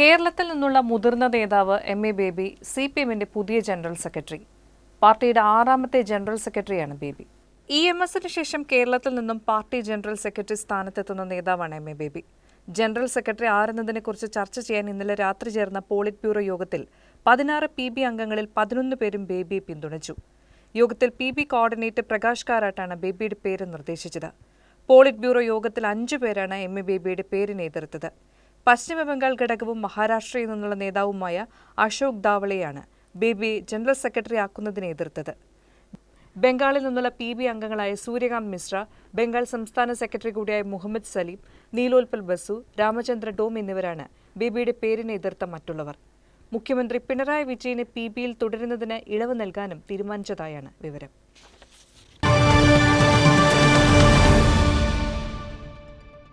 കേരളത്തിൽ നിന്നുള്ള മുതിർന്ന നേതാവ് M A Baby C P എമ്മിന്റെ പുതിയ ജനറൽ സെക്രട്ടറി. പാർട്ടിയുടെ ആറാമത്തെ ജനറൽ സെക്രട്ടറിയാണ് ബേബി. ഇ എം എസിന് ശേഷം കേരളത്തിൽ നിന്നും പാർട്ടി ജനറൽ സെക്രട്ടറി സ്ഥാനത്തെത്തുന്ന നേതാവാണ് M A Baby. General secretary ആരെന്നതിനെക്കുറിച്ച് ചർച്ച ചെയ്യാൻ ഇന്നലെ രാത്രി ചേർന്ന പോളിറ്റ് ബ്യൂറോ യോഗത്തിൽ പതിനാറ് പി ബി അംഗങ്ങളിൽ പതിനൊന്ന് പേരും ബേബിയെ പിന്തുണച്ചു. യോഗത്തിൽ പി ബി കോർഡിനേറ്റർ പ്രകാശ് കാരാട്ടാണ് ബേബിയുടെ പേര് നിർദ്ദേശിച്ചത്. പോളിറ്റ് ബ്യൂറോ യോഗത്തിൽ അഞ്ചു പേരാണ് എം എ ബേബിയുടെ പേരിനെ എതിർത്തത്. പശ്ചിമബംഗാൾ ഘടകവും മഹാരാഷ്ട്രയിൽ നിന്നുള്ള നേതാവുമായ അശോക് ദാവളെയാണ് ബി ബി ജനറൽ സെക്രട്ടറി ആക്കുന്നതിനെ എതിർത്തത്. ബംഗാളിൽ നിന്നുള്ള പി ബി അംഗങ്ങളായ സൂര്യകാന്ത് മിശ്ര ബംഗാൾ സംസ്ഥാന സെക്രട്ടറി കൂടിയായ മുഹമ്മദ് സലീം നീലോൽപൽ ബസു രാമചന്ദ്ര ഡോം എന്നിവരാണ് ബിബിയുടെ പേരിനെ എതിർത്ത മറ്റുള്ളവർ. മുഖ്യമന്ത്രി പിണറായി വിജയനെ പി ബിയിൽ തുടരുന്നതിന് ഇളവ് നൽകാനും തീരുമാനിച്ചതായാണ് വിവരം.